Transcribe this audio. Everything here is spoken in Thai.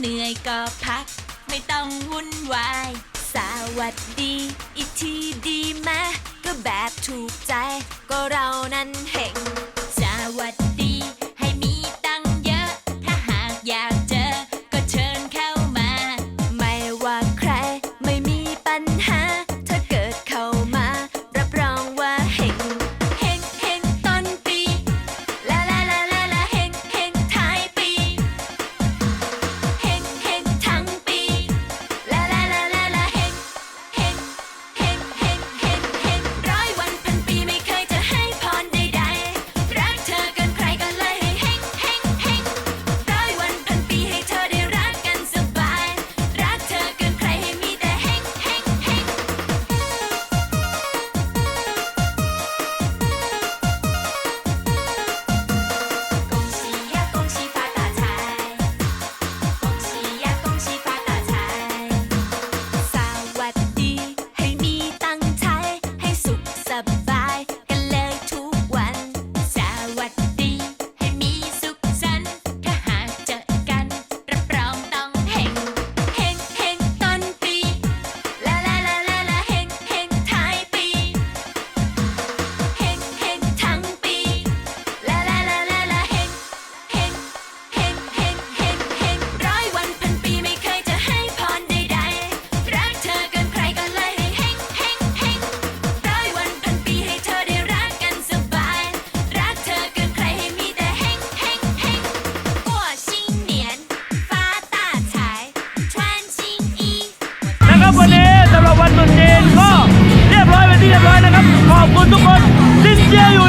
เหนื่อยก็พัก ไม่ต้องวุ่นวาย สวัสดี อีกทีดีไหมก็แบบถูกใจ ก็เรานั้นเห็นสวัสดี ให้มีตังเยอะ ถ้าหากอยาก ตุนจีนก็เรียบร้อยเป็นที่เรียบร้อยนะครับ ขอบคุณทุกคนซินเจียอยู่